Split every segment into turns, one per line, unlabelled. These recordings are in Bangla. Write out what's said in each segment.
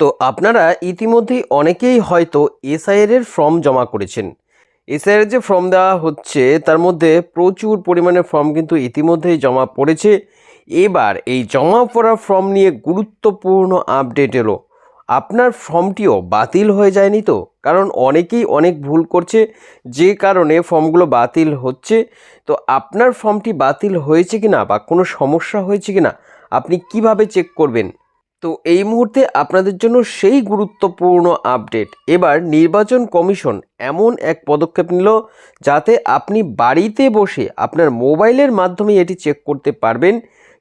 তো আপনারা ইতিমধ্যেই অনেকেই হয়তো এসআইআর এর ফর্ম জমা করেছেন। এসআইআর যে ফর্ম দেওয়া হচ্ছে, তার মধ্যে প্রচুর পরিমাণে ফর্ম কিন্তু ইতিমধ্যেই জমা পড়েছে। এবার এই জমা পড়া ফর্ম নিয়ে গুরুত্বপূর্ণ আপডেট এলো। আপনার ফর্মটিও বাতিল হয়ে যায়নি তো? কারণ অনেকেই অনেক ভুল করছে, যে কারণে ফর্মগুলো বাতিল হচ্ছে। তো আপনার ফর্মটি বাতিল হয়েছে কি না বা কোনো সমস্যা হয়েছে কি না আপনি কীভাবে চেক করবেন? তো এই মুহূর্তে আপনাদের জন্য সেই গুরুত্বপূর্ণ আপডেট। এবার নির্বাচন কমিশন এমন এক পদক্ষেপ নিল যাতে আপনি বাড়িতে বসে আপনার মোবাইলের মাধ্যমে এটি চেক করতে পারবেন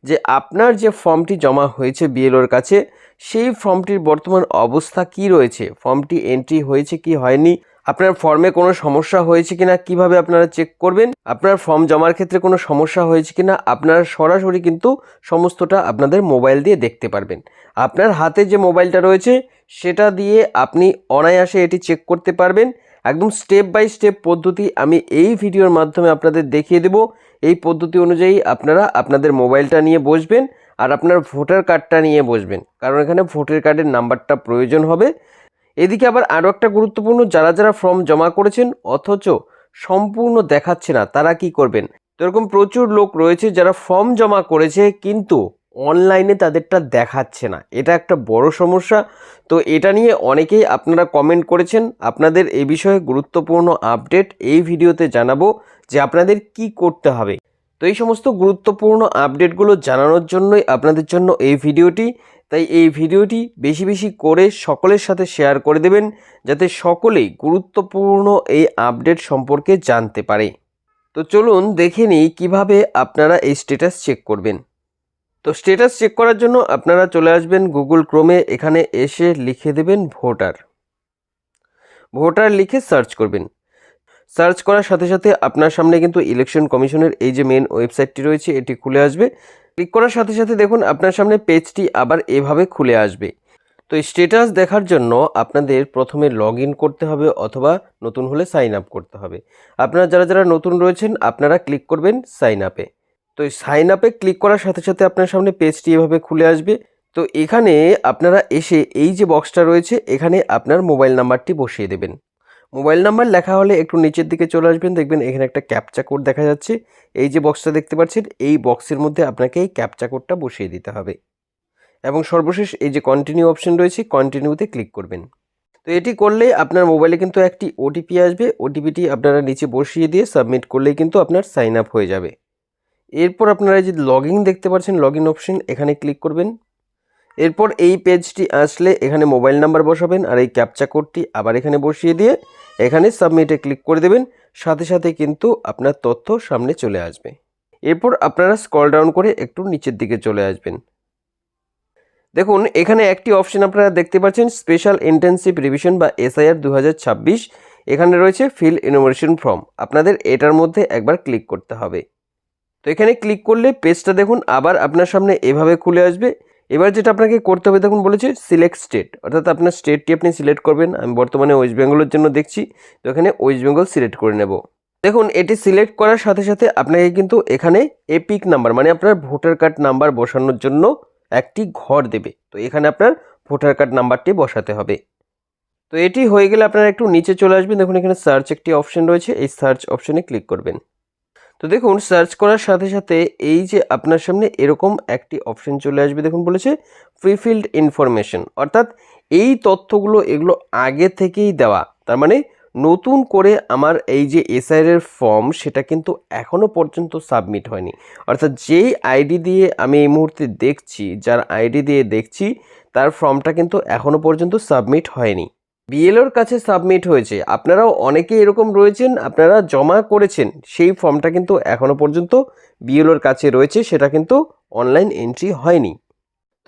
যে আপনার যে ফর্মটি জমা হয়েছে বিএলওর কাছে, সেই ফর্মটির বর্তমান অবস্থা কি রয়েছে? ফর্মটি এন্ট্রি হয়েছে কি হয়নি? আপনার ফর্মে কোনো সমস্যা হয়েছে কিনা, কীভাবে আপনারা চেক করবেন? আপনার ফর্ম জমার ক্ষেত্রে কোনো সমস্যা হয়েছে কিনা, আপনারা সরাসরি কিন্তু সমস্তটা আপনাদের মোবাইল দিয়ে দেখতে পারবেন। আপনার হাতে যে মোবাইলটা রয়েছে, সেটা দিয়ে আপনি অনায়াসে এটি চেক করতে পারবেন। একদম স্টেপ বাই স্টেপ পদ্ধতি আমি এই ভিডিওর মাধ্যমে আপনাদের দেখিয়ে দেব। এই পদ্ধতি অনুযায়ী আপনারা আপনাদের মোবাইলটা নিয়ে বসবেন আর আপনার ভোটার কার্ডটা নিয়ে বসবেন। কারণ এখানে ভোটার কার্ডের নাম্বারটা প্রয়োজন হবে। এদিকে আবার আরও একটা গুরুত্বপূর্ণ যারা যারা ফর্ম জমা করেছেন, অথচ সম্পূর্ণ দেখাচ্ছে না, তারা কি করবেন? তো এরকম প্রচুর লোক রয়েছে যারা ফর্ম জমা করেছে, কিন্তু অনলাইনে তাদেরটা দেখাচ্ছে না। এটা একটা বড় সমস্যা। তো এটা নিয়ে অনেকেই আপনারা কমেন্ট করেছেন। আপনাদের এই বিষয়ে গুরুত্বপূর্ণ আপডেট এই ভিডিওতে জানাব যে আপনাদের কি করতে হবে। তো এই সমস্ত গুরুত্বপূর্ণ আপডেটগুলো জানানোর জন্যই আপনাদের জন্য এই ভিডিওটি। তাই এই ভিডিওটি বেশি বেশি করে সকলের সাথে শেয়ার করে দেবেন যাতে সকলেই গুরুত্বপূর্ণ এই আপডেট সম্পর্কে জানতে পারে। তো চলুন দেখে নিই কীভাবে আপনারা এই স্ট্যাটাস চেক করবেন। তো স্ট্যাটাস চেক করার জন্য আপনারা চলে আসবেন গুগল ক্রোমে, এখানে এসে লিখে দেবেন ভোটার। ভোটার লিখে সার্চ করবেন। সার্চ করার সাথে সাথে আপনার সামনে কিন্তু ইলেকশন কমিশনের এই যে মেন ওয়েবসাইটটি রয়েছে, এটি খুলে আসবে। ক্লিক করার সাথে সাথে দেখুন, আপনার সামনে পেজটি আবার এভাবে খুলে আসবে। তো স্ট্যাটাস দেখার জন্য আপনাদের প্রথমে লগ করতে হবে অথবা নতুন হলে সাইন আপ করতে হবে। আপনারা যারা যারা নতুন রয়েছেন, আপনারা ক্লিক করবেন সাইন আপে তো সাইন আপে ক্লিক করার সাথে সাথে আপনার সামনে পেজটি এভাবে খুলে আসবে। তো এখানে আপনারা এসে এই যে বক্সটা রয়েছে, এখানে আপনার মোবাইল নাম্বারটি বসিয়ে দেবেন। মোবাইল নাম্বার লেখা হলে একটু নিচের দিকে চলে আসবেন, দেখবেন এখানে একটা ক্যাপচা কোড দেখা যাচ্ছে। এই যে বক্সটা দেখতে পাচ্ছেন, এই বক্সের মধ্যে আপনাকে এই ক্যাপচা কোডটা বসিয়ে দিতে হবে। এবং সর্বশেষ এই যে কন্টিনিউ অপশন রয়েছে কন্টিনিউতে ক্লিক করবেন। তো এটি করলে আপনার মোবাইলে কিন্তু একটি ওটিপি আসবে। ওটিপিটি আপনারা নিচে বসিয়ে দিয়ে সাবমিট করলেই কিন্তু আপনার সাইন আপ হয়ে যাবে। এরপর আপনারা যে লগ দেখতে পাচ্ছেন লগ ইন অপশন এখানে ক্লিক করবেন। এরপর এই পেজটি আসলে এখানে মোবাইল নাম্বার বসাবেন আর এই ক্যাপচা কোডটি আবার এখানে বসিয়ে দিয়ে এখানে সাবমিটে ক্লিক করে দেবেন, সাথে সাথে কিন্তু আপনার তথ্য সামনে চলে আসবে। এরপর আপনারা স্কল ডাউন করে একটু নিচের দিকে চলে আসবেন। দেখুন, এখানে একটি অপশন আপনারা দেখতে পাচ্ছেন স্পেশাল ইন্টেন্সিভ রিভিশন বা এসআইআর দু হাজার ছাব্বিশ। এখানে রয়েছে ফিল ইনোভেশন ফর্ম আপনাদের এটার মধ্যে একবার ক্লিক করতে হবে। তো এখানে ক্লিক করলে পেজটা দেখুন, আবার আপনার সামনে এভাবে খুলে আসবে। এবার যেটা আপনাকে করতে হবে, দেখুন বলেছে সিলেক্ট স্টেট অর্থাৎ আপনার স্টেটটি আপনি সিলেক্ট করবেন। আমি বর্তমানে ওয়েস্ট বেঙ্গলের জন্য দেখছি, তো এখানে ওয়েস্ট বেঙ্গল সিলেক্ট করে নেব। দেখুন, এটি সিলেক্ট করার সাথে সাথে আপনাকে কিন্তু এখানে এপিক নাম্বার মানে আপনার ভোটার কার্ড নাম্বার বসানোর জন্য একটি ঘর দেবে। তো এখানে আপনার ভোটার কার্ড নাম্বারটি বসাতে হবে। তো এটি হয়ে গেলে আপনারা একটু নিচে চলে আসবেন। দেখুন, এখানে সার্চ একটি অপশন রয়েছে, এই সার্চ অপশনে ক্লিক করবেন। তো দেখুন সার্চ করার সাথে সাথে এই যে আপনার সামনে এরকম একটি অপশন চলে আসবে, দেখুন বলেছে ফিল্ড ইনফরমেশন অর্থাৎ এই তথ্যগুলো, এগুলো আগে থেকেই দেওয়া। তার মানে নতুন করে আমার এই যে এসআইআর ফর্ম সেটা কিন্তু এখনও পর্যন্ত সাবমিট হয়নি। অর্থাৎ যেই আইডি দিয়ে আমি এই মুহূর্তে দেখছি, যার আইডি দিয়ে দেখছি, তার ফর্মটা কিন্তু এখনও পর্যন্ত সাবমিট হয়নি। বিএলওর কাছে সাবমিট হয়েছে। আপনারাও অনেকে এরকম রয়েছেন, আপনারা জমা করেছেন, সেই ফর্মটা কিন্তু এখনও পর্যন্ত বিএলওর কাছে রয়েছে, সেটা কিন্তু অনলাইন এন্ট্রি হয়নি।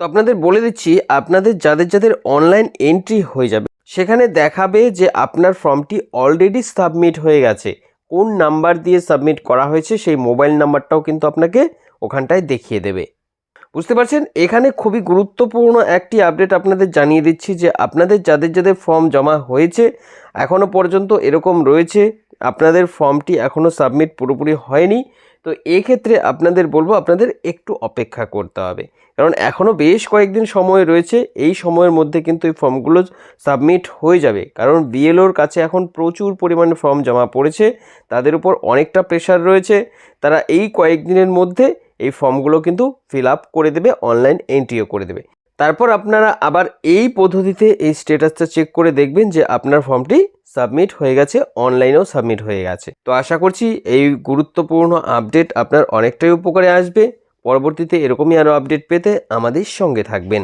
তো আপনাদের বলে দিচ্ছি, আপনাদের যাদের যাদের অনলাইন এন্ট্রি হয়ে যাবে, সেখানে দেখাবে যে আপনার ফর্মটি অলরেডি সাবমিট হয়ে গেছে। কোন নাম্বার দিয়ে সাবমিট করা হয়েছে, সেই মোবাইল নাম্বারটাও কিন্তু আপনাকে ওখানটায় দেখিয়ে দেবে। বুঝতে পারছেন? এখানে খুবই গুরুত্বপূর্ণ একটি আপডেট আপনাদের জানিয়ে দিচ্ছি যে আপনাদের যাদের যাদের ফর্ম জমা হয়েছে এখনও পর্যন্ত এরকম রয়েছে, আপনাদের ফর্মটি এখনও সাবমিট পুরোপুরি হয়নি, তো এক্ষেত্রে আপনাদের বলব আপনাদের একটু অপেক্ষা করতে হবে। কারণ এখনও বেশ কয়েকদিন সময় রয়েছে, এই সময়ের মধ্যে কিন্তু এই ফর্মগুলো সাবমিট হয়ে যাবে। কারণ বিএলওর কাছে এখন প্রচুর পরিমাণে ফর্ম জমা পড়েছে, তাদের উপর অনেকটা প্রেশার রয়েছে, তারা এই কয়েকদিনের মধ্যে এই ফর্মগুলো কিন্তু ফিল আপ করে দেবে, অনলাইন এন্ট্রিও করে দেবে। তারপর আপনারা আবার এই পদ্ধতিতে এই স্ট্যাটাসটা চেক করে দেখবেন যে আপনার ফর্মটি সাবমিট হয়ে গেছে অনলাইনেও সাবমিট হয়ে গেছে। তো আশা করছি এই গুরুত্বপূর্ণ আপডেট আপনার অনেকটাই উপকারে আসবে। পরবর্তীতে এরকমই আরও আপডেট পেতে আমাদের সঙ্গে থাকবেন।